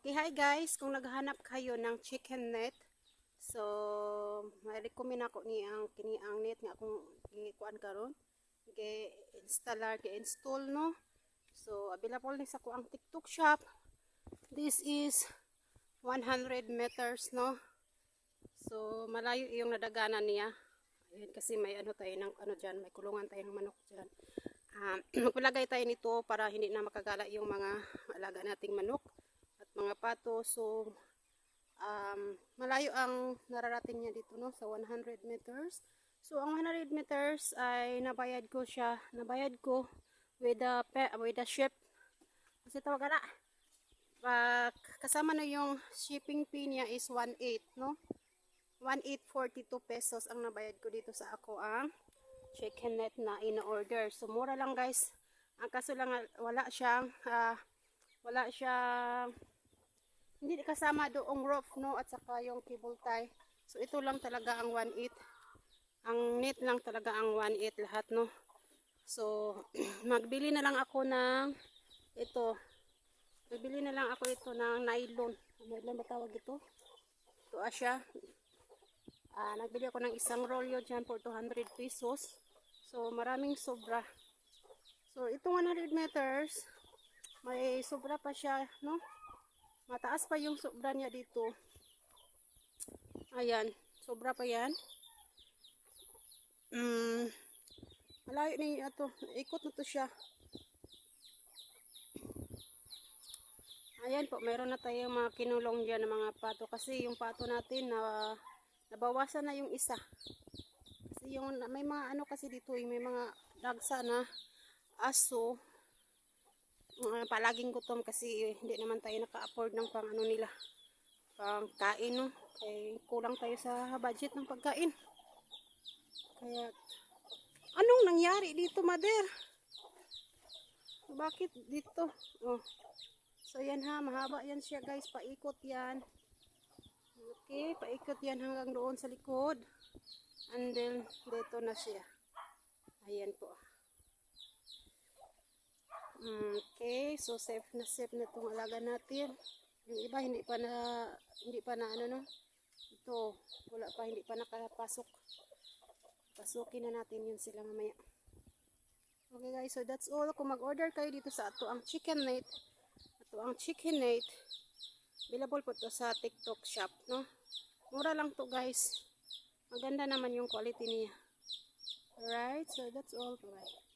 Okay, hi guys. Kung naghahanap kayo ng chicken net, so ma-recommend ako ni ang kini ang net nga akong gikuan karon. Gi-installer, gi-install no. So available ni sa ko ang TikTok shop. This is 100 meters no. So malayo yung nadaganan niya. Ayan kasi may ano tayo ng ano diyan, may kulungan tayo ng manok diyan. Um, magpalagay tayo nito para hindi na makagala yung mga alaga nating manok mga pato. So, um, malayo ang nararating niya dito no, sa 100 meters. So, ang 100 meters ay nabayad ko siya, nabayad ko with the, with the ship. Kasi tawag na, pag kasama na yung shipping fee niya is 1.8 no. 1,842 pesos ang nabayad ko dito sa ako ang chicken net na in-order. So, mura lang guys. Ang kaso lang, wala siyang, ah, wala siyang, kasama doong rope, no? At saka yung cable tie. So, ito lang talaga ang 1.8. Ang net lang talaga ang 1.8 lahat, no? So, magbili na lang ako ng, ito, magbili na lang ako ito ng nylon. Nylon ba tawag ito? Ito siya. Ah, nagbili ako ng isang rolyo dyan for 200 pesos. So, maraming sobra. So, itong 100 meters, may sobra pa siya, no? Mataas pa yung sobra niya dito. Ayan, sobra pa yan. Mm, malayo na yun ito. Ikot na to siya. Ayan po, mayroon na tayo mga kinulong dyan ng mga pato. Kasi yung pato natin na nabawasan na yung isa. Kasi yung may mga ano kasi dito, eh, may mga dagsa na aso. Uh, palaging gutom kasi eh, hindi naman tayo naka-afford ng pang ano nila. Pang kain no. Kaya kulang tayo sa budget ng pagkain. Kaya anong nangyari dito, mother? Bakit dito? Oh. So yan ha, mahaba yan siya guys, paikot yan. Okay, paikot yan hanggang doon sa likod. And then, dito na siya. Ayan po. Okay, so safe na safe na itong alaga natin. Yung iba hindi pa na, hindi pa na ano no. Ito, wala pa, hindi pa nakapasok. Pasukin na natin yun sila mamaya. Okay guys, so that's all. Kung mag-order kayo dito sa ato ang chicken night, ato ang chicken night, available po to sa TikTok shop, no? Mura lang to guys. Maganda naman yung quality niya. Alright, so that's all. Bye.